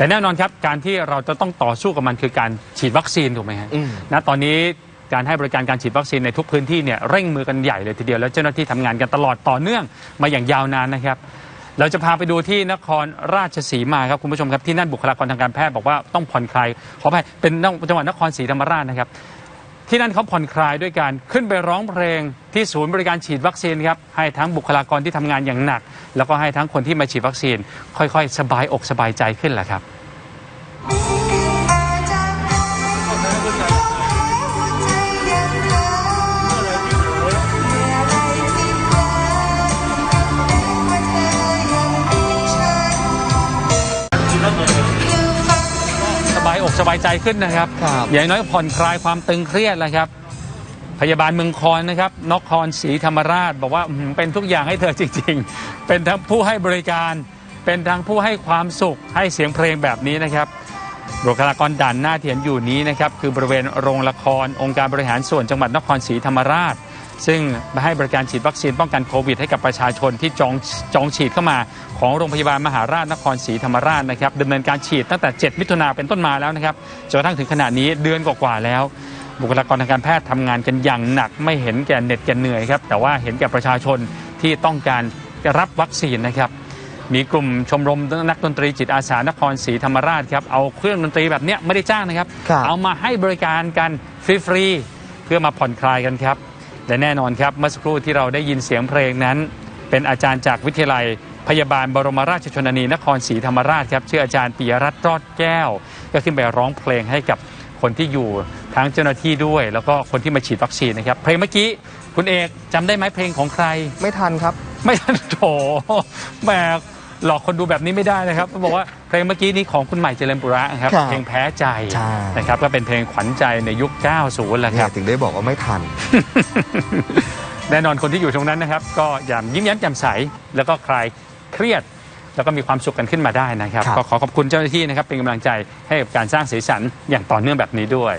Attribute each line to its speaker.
Speaker 1: แต่แน่นอนครับการที่เราจะต้องต่อสู้กับมันคือการฉีดวัคซีนถูกไหมฮะ
Speaker 2: อืม
Speaker 1: ณตอนนี้การให้บริการการฉีดวัคซีนในทุกพื้นที่เนี่ยเร่งมือกันใหญ่เลยทีเดียวแล้วเจ้าหน้าที่ทำงานกันตลอดต่อเนื่องมาอย่างยาวนานนะครับ เราจะพาไปดูที่นครราชสีมาครับคุณผู้ชมครับที่นั่นบุคลากรทางการแพทย์บอกว่าต้องผ่อนคลายขออภัยเป็นจังหวัดนครศรีธรรมราชนะครับ ที่นั่นเขาผ่อนคลายด้วยการขึ้นไปร้องเพลงที่ศูนย์บริการฉีดวัคซีนครับให้ทั้งบุคลากรที่ทำงานอย่างหนัก แล้วก็ให้ทั้งคนที่มาฉีดวัคซีน ค่อยๆ สบายอกสบายใจขึ้นแหละครับ อกสบายใจขึ้นนะครับ
Speaker 2: ครับ
Speaker 1: อย่างน้อยผ่อนคลายความตึงเครียดแล้วครับ พยาบาลเมืองคอนนะครับนครศรีธรรมราช บอกว่าอื้อหือเป็นทุกอย่างให้เธอจริง ๆ เป็นทั้งผู้ให้บริการ เป็นทั้งผู้ให้ความสุข ให้เสียงเพลงแบบนี้นะครับ บุคลากรด่านหน้าที่เห็นอยู่นี้นะครับ คือบริเวณโรงละครองค์การบริหารส่วนจังหวัดนครศรีธรรมราช ซึ่งมาให้บริการฉีดวัคซีนป้องกันโควิดให้กับประชาชนที่จองจองฉีดเข้ามาของโรงพยาบาลมหาราชนครศรีธรรมราชนะครับดำเนินการฉีดตั้งแต่ 7 มิถุนาเป็นต้นมาแล้วนะครับจนกระทั่งถึงขณะนี้เดือนกว่าๆแล้ว บุคลากรทางการแพทย์ทำงานกันอย่างหนัก ไม่เห็นแก่เหน็ดแก่เหนื่อยครับแต่ว่าเห็นแก่ประชาชนที่ต้องการรับวัคซีนนะครับมีกลุ่มชมรมนักดนตรีจิตอาสานครศรีธรรมราชครับเอาเครื่องดนตรีแบบเนี้ยไม่ได้จ้างนะครับ
Speaker 2: ครับ
Speaker 1: เอามาให้บริการกันฟรีๆเพื่อมาผ่อนคลายกันครับ และแน่นอนครับเมื่อสักครู่ที่เราได้ยินเสียงเพลงนั้น เป็นอาจารย์จากวิทยาลัย พยาบาลบรมราชชนนีนครศรีธรรมราชครับชื่ออาจารย์ปิยรัตน์รอดแก้ว ก็ขึ้นไปร้องเพลงให้กับคนที่อยู่ทั้งเจ้าหน้าที่ด้วย แล้วก็คนที่มาฉีดวัคซีนนะครับเพลงเมื่อกี้คุณเอกจำได้ไหมเพลงของใคร
Speaker 2: ไม่ทันครับ
Speaker 1: ไม่ทันโถแหม หลอกคนดูแบบนี้ไม่ได้นะครับเขาบอกว่าเพลงเมื่อกี้นี้ของคุณใหม่เจริญปุระครับ
Speaker 2: ครับ
Speaker 1: เพลงแพ้ใจ
Speaker 2: ใช่
Speaker 1: นะครับก็เป็นเพลงขวัญใจในยุค 90แหละค
Speaker 2: เนี่
Speaker 1: รั
Speaker 2: ย
Speaker 1: บ
Speaker 2: ถึงได้บอกว่าไม่ทัน
Speaker 1: แน่นอนคนที่อยู่ตรงนั้นนะครับ ก็อย่ายิ้มแย้มแจ่มใส แล้วก็คลายเครียด แล้วก็มีความสุขกันขึ้นมาได้นะครับ
Speaker 2: ครับ
Speaker 1: ก็ขอขอบคุณเจ้าหน้าที่นะครับเป็นกำลังใจให้กับการสร้างสีสันอย่างต่อเนื่องแบบนี้ด้วย